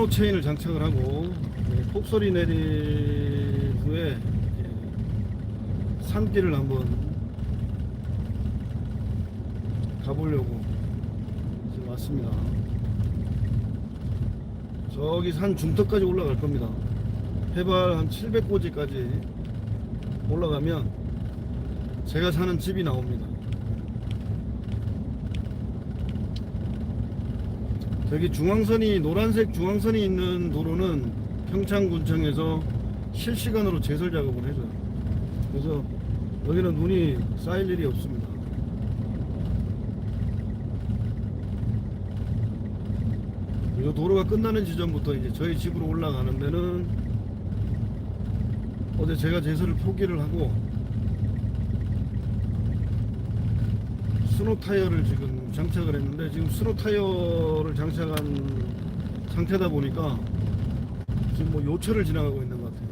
스노 체인을 장착을 하고 예, 폭소리 내린 후에 예, 산길을 한번 가보려고 지금 왔습니다. 저기 산 중턱까지 올라갈 겁니다. 해발 한 700고지까지 올라가면 제가 사는 집이 나옵니다. 저기 중앙선이 노란색 중앙선이 있는 도로는 평창군청에서 실시간으로 제설 작업을 해줘요. 그래서 여기는 눈이 쌓일 일이 없습니다. 이 도로가 끝나는 지점부터 이제 저희 집으로 올라가는 데는 어제 제가 제설을 포기를 하고 스노 타이어를 지금 장착을 했는데 지금 스노 타이어를 장착한 상태다 보니까 지금 뭐 요철을 지나가고 있는 것 같아요.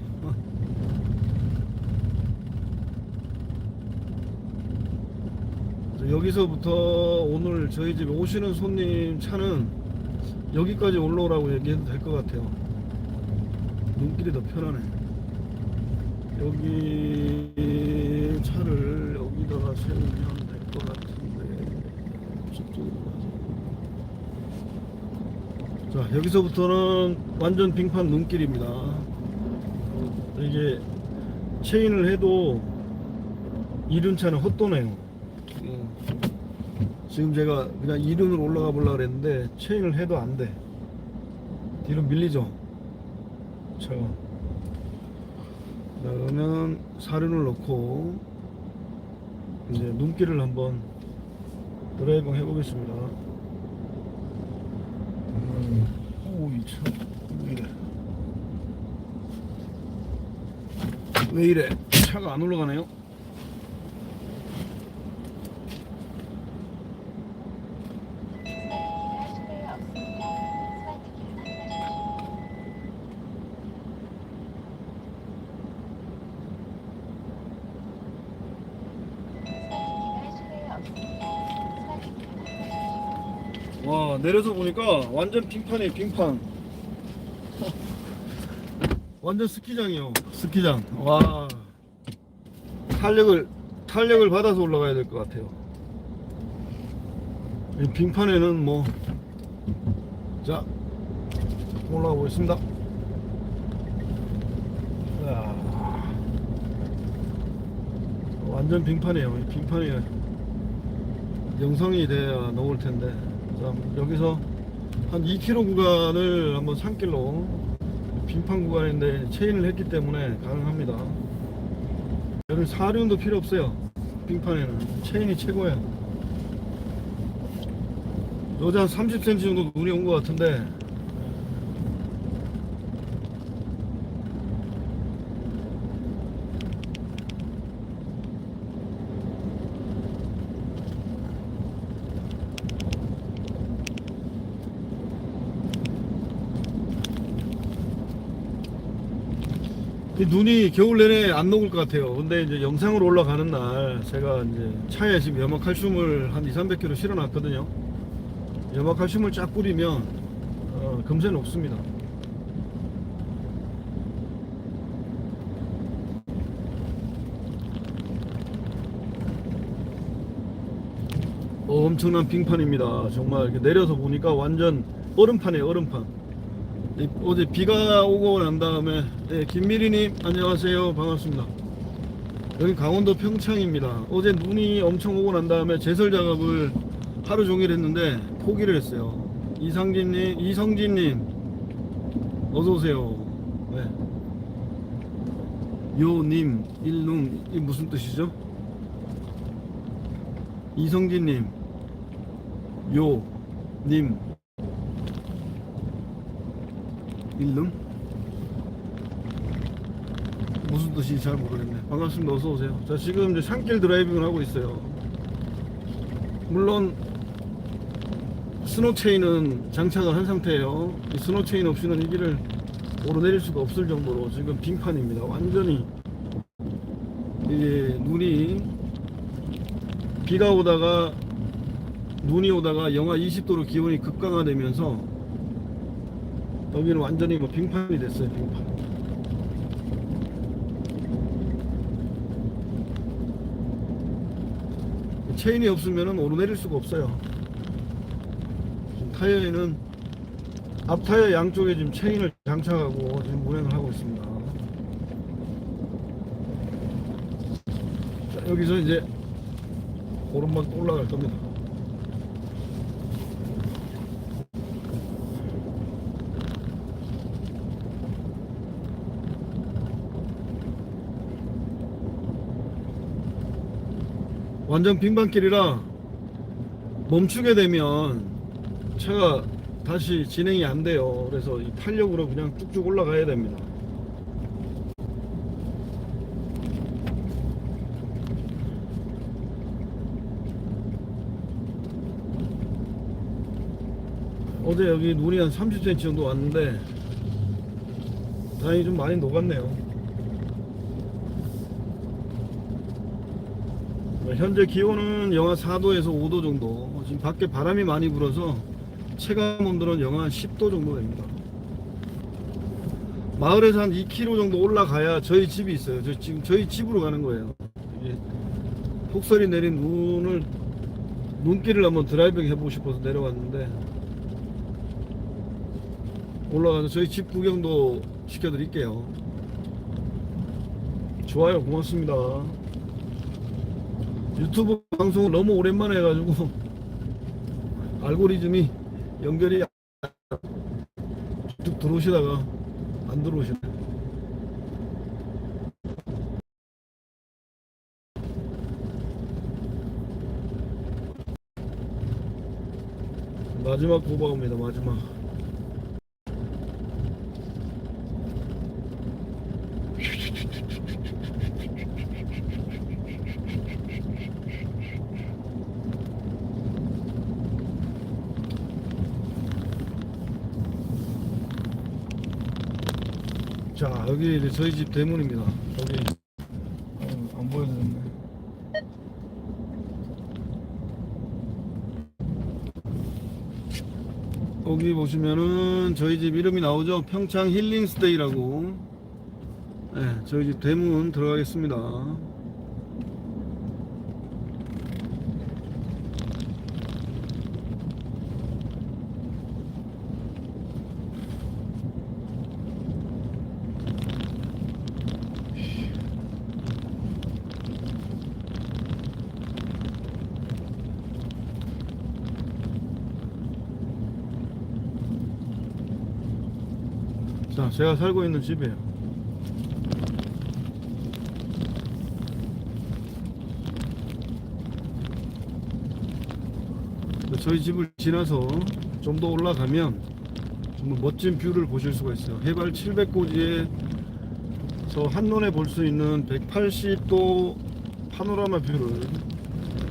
여기서부터 오늘 저희 집에 오시는 손님 차는 여기까지 올라오라고 얘기해도 될 것 같아요. 눈길이 더 편하네. 여기 차를 여기다가 세우면 될 것 같은데 저쪽으로 가서 자 여기서부터는 완전 빙판 눈길입니다. 어, 이게 체인을 해도 이륜차는 헛도네요. 어, 지금 제가 그냥 이륜으로 올라가 보려고 그랬는데 체인을 해도 안 돼. 뒤로 밀리죠. 자, 자, 그러면 사륜을 넣고 이제 눈길을 한번 드라이빙 해보겠습니다. 왜 이래? 차가 안 올라가네요? 내려서 보니까 완전 빙판이에요 빙판. 완전 스키장이요. 스키장. 와. 탄력을 탄력을 받아서 올라가야 될 것 같아요. 이 빙판에는 뭐 자 올라가 보겠습니다. 야, 완전 빙판이에요. 이 빙판이 영상이 돼야 나올 텐데 자, 여기서 한 2km 구간을 한번 산길로 빙판 구간인데 체인을 했기 때문에 가능합니다. 여기 사륜도 필요 없어요. 빙판에는 체인이. 어제 한 30cm 정도 눈이 온 것 같은데 눈이 겨울 내내 안 녹을 것 같아요. 근데 이제 영상으로 올라가는 날 제가 이제 차에 지금 염화칼슘을 한 2, 300kg 실어 놨거든요. 염화칼슘을 쫙 뿌리면 어, 금세 녹습니다. 어, 엄청난 빙판입니다. 정말 내려서 보니까 완전 얼음판이에요, 얼음판. 이- 어제 비가 오고 난 다음에 네, 김미리님 안녕하세요. 반갑습니다. 여기 강원도 평창입니다. 어제 눈이 엄청 오고 난 다음에 제설 작업을 하루 종일 했는데 포기를 했어요. 이상진님 이성진님 어서오세요. 네. 요님 일룸 이 무슨 뜻이죠? 이성진님 요님 일름? 무슨 뜻인지 잘 모르겠네. 반갑습니다. 어서 오세요. 자, 지금 이제 산길 드라이빙을 하고 있어요. 물론 스노 체인은 장착을 한 상태예요. 이 스노 체인 없이는 이 길을 오르내릴 수가 없을 정도로 지금 빙판입니다. 완전히 이게 눈이 비가 오다가 눈이 오다가 영하 20도로 기온이 급강하되면서 여기는 완전히 뭐 빙판이 됐어요 빙판. 체인이 없으면 오르내릴 수가 없어요. 타이어에는 앞 타이어 양쪽에 지금 체인을 장착하고 지금 운행을 하고 있습니다. 자, 여기서 이제 오른막 올라갈 겁니다 완전 빙판길이라 멈추게 되면 차가 다시 진행이 안 돼요. 그래서 이 탄력으로 그냥 쭉쭉 올라가야 됩니다. 어제 여기 눈이 한 30cm 정도 왔는데 다행히 좀 많이 녹았네요. 어, 현재 기온은 영하 4도에서 5도 정도. 지금 밖에 바람이 많이 불어서 체감 온도는 영하 10도 정도 됩니다. 마을에서 한 2km 정도 올라가야 저희 집이 있어요. 저 지금 저희 집으로 가는 거예요. 폭설이 내린 눈을 눈길을 한번 드라이빙 해보고 싶어서 내려왔는데 올라가서 저희 집 구경도 시켜드릴게요. 좋아요, 고맙습니다. 유튜브 방송을 너무 오랜만에 해가지고 알고리즘이 연결이 쭉 들어오시다가 안 들어오시네. 마지막 고박입니다 마지막 여기 이제 저희 집 대문입니다. 여기. 어, 안 보여드렸네. 여기 보시면은 저희 집 이름이 나오죠? 평창 힐링스테이라고. 네, 저희 집 대문 들어가겠습니다 자 제가 살고 있는 집이에요. 저희 집을 지나서 좀 더 올라가면 정말 멋진 뷰를 보실 수가 있어요. 해발 700고지에 저 한눈에 볼 수 있는 180도 파노라마 뷰를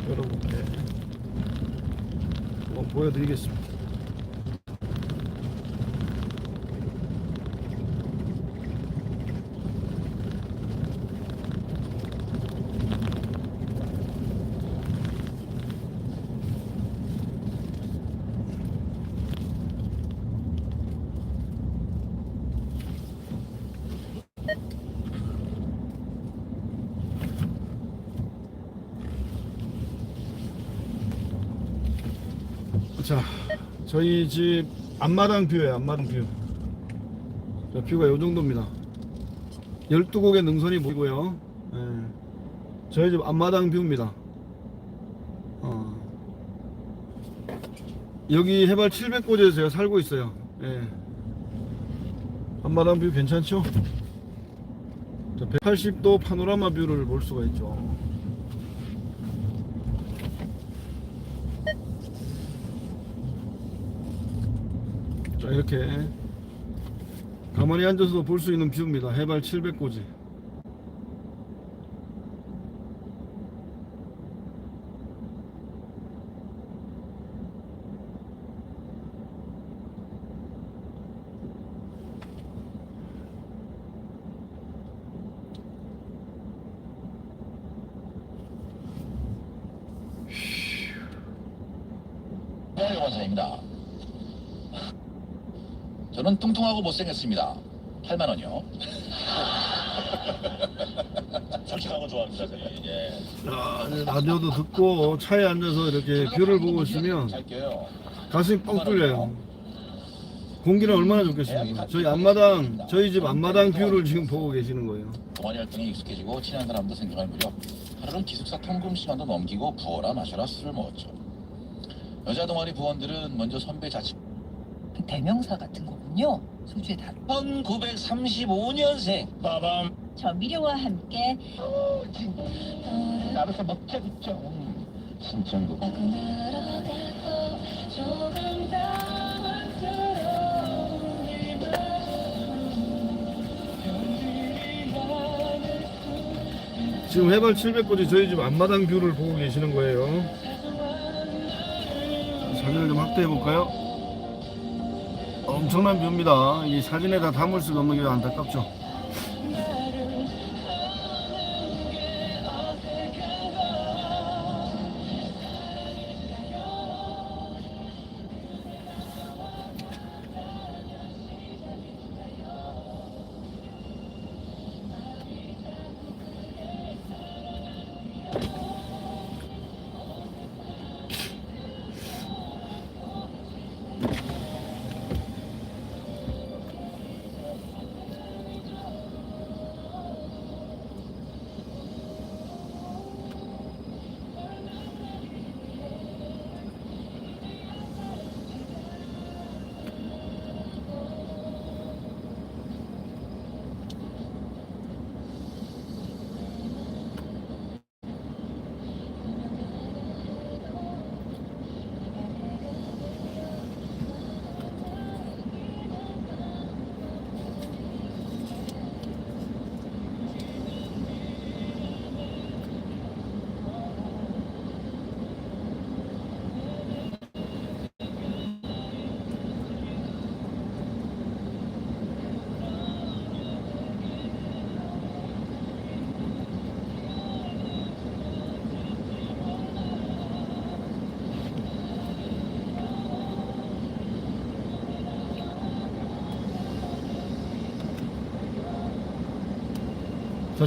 여러분께 보여드리겠습니다 자, 저희 집 앞마당 뷰예요, 앞마당 뷰. 자, 뷰가 요 정도입니다. 12곡의 능선이 보이고요. 예. 저희 집 앞마당 뷰입니다. 어. 여기 해발 700고지에서 제가 살고 있어요. 예. 앞마당 뷰 괜찮죠? 자, 180도 파노라마 뷰를 볼 수가 있죠. 자 이렇게 가만히 앉아서 볼 수 있는 뷰입니다 해발 700고지 안녕하세요, 원사입니다. 저는 뚱뚱하고 못생겼습니다. 8만 원이요. 솔직한 거 좋아합니다. 제가. 예. 자, 이제 라디오도 듣고 차에 앉아서 이렇게 뷰를 보고 있으면 잘 껴요. 가슴이 뻥 뚫려요. 공기는 얼마나 좋겠습니까? 저희 앞마당, 저희 집 앞마당 뷰를 지금 보고 계시는 거예요. 동아리 활동에 익숙해지고 친한 사람도 생겨날 무렵 하루는 기숙사 통금 시간도 넘기고 부어라 마셔라 술을 먹었죠. 여자 동아리 부원들은 먼저 선배 자취 대명사 같은 거군요. 소주의 단. 1935년생 빠밤. 저 미료와 함께 나로서 먹자겠죠. 신청곡 지금 해발 700고지 저희 집 앞마당 뷰를 보고 계시는 거예요. 사진을 좀 확대해 볼까요? 엄청난 뷰입니다. 이 사진에 다 담을 수가 없는 게 안타깝죠.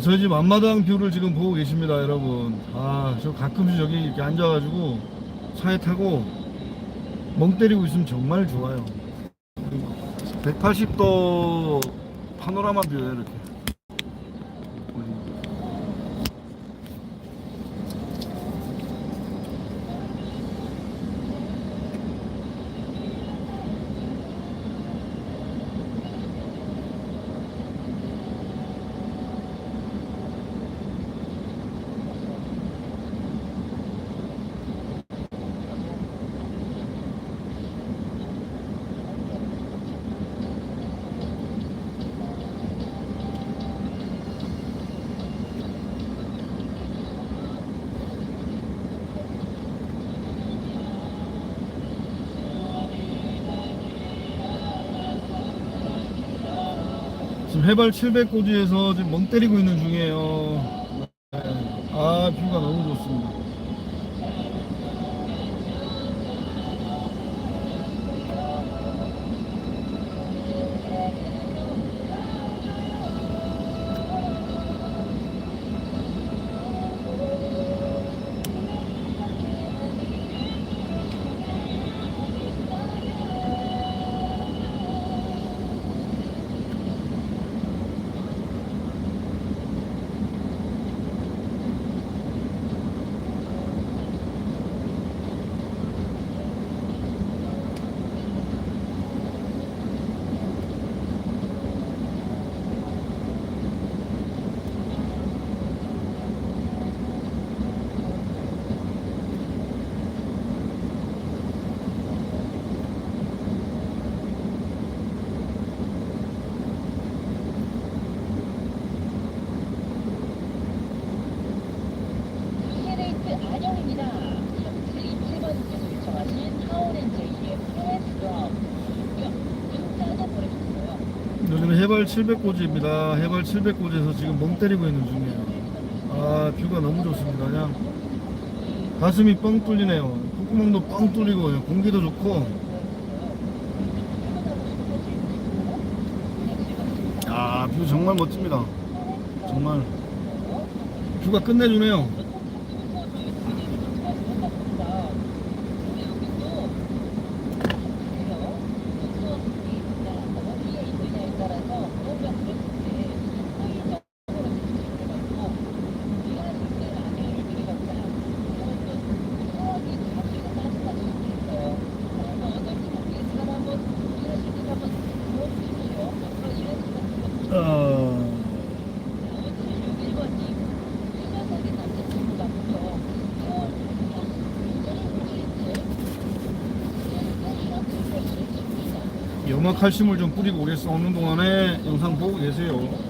저희 집 앞마당 뷰를 지금 보고 계십니다, 여러분. 아, 저 가끔씩 여기 이렇게 앉아가지고 차에 타고 멍 때리고 있으면 정말 좋아요. 180도 파노라마 뷰예요, 이렇게. 해발 700고지에서 지금 멍 때리고 있는 중이에요. 네. 아, 뷰가 너무 좋습니다. 캐레이트 안영입니다. 3727번님께서 요청하신 타오렌제이의 프레스럼. 문자 하나 보내주세요. 여기는 해발 700고지입니다. 해발 700고지에서 지금 멍 때리고 있는 중이에요. 아, 뷰가 너무 좋습니다. 그냥 가슴이 뻥 뚫리네요. 콧구멍도 뻥 뚫리고 공기도 좋고 야, 뷰 정말 멋집니다. 정말 뷰가 끝내주네요. 염화 칼슘을 좀 뿌리고 오래 싸우는 동안에 영상 보고 계세요.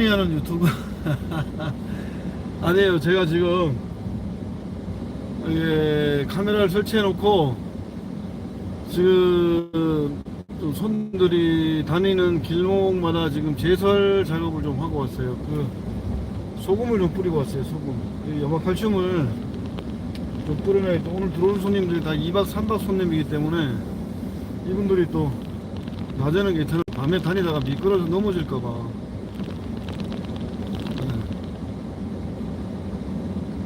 탄이 하는 유튜브. 아니에요. 제가 지금 이게 카메라를 설치해 놓고 지금 좀 손들이 다니는 길목마다 지금 제설 작업을 좀 하고 왔어요. 그 소금을 좀 뿌리고 왔어요 소금. 이 염화 칼슘을 좀 뿌려놔야 또 오늘 들어온 손님들이 다 2박 3박 손님이기 때문에 이분들이 또 낮에는 괜찮아. 밤에 다니다가 미끄러져 넘어질까봐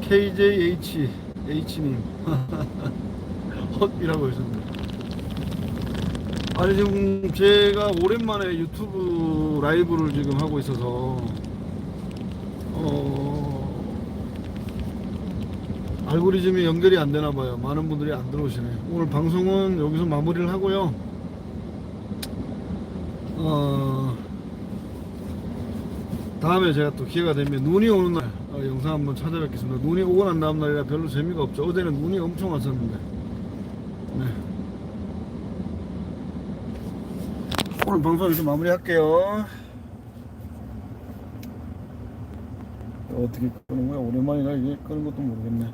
KJH H님. 헛이라고 하셨네. 아니 지금 제가 오랜만에 유튜브 라이브를 지금 하고 있어서 어 알고리즘이 연결이 안 되나 봐요. 많은 분들이 안 들어오시네. 오늘 방송은 여기서 마무리를 하고요. 어 다음에 제가 또 기회가 되면 눈이 오는 날 어, 영상 한번 찾아뵙겠습니다. 눈이 오고 난 다음 날이라 별로 재미가 없죠. 어제는 눈이 엄청 왔었는데. 네. 오늘 방송 여기서 마무리할게요. 어떻게 끄는 거야? 오랜만이라 이게 끄는 것도 모르겠네.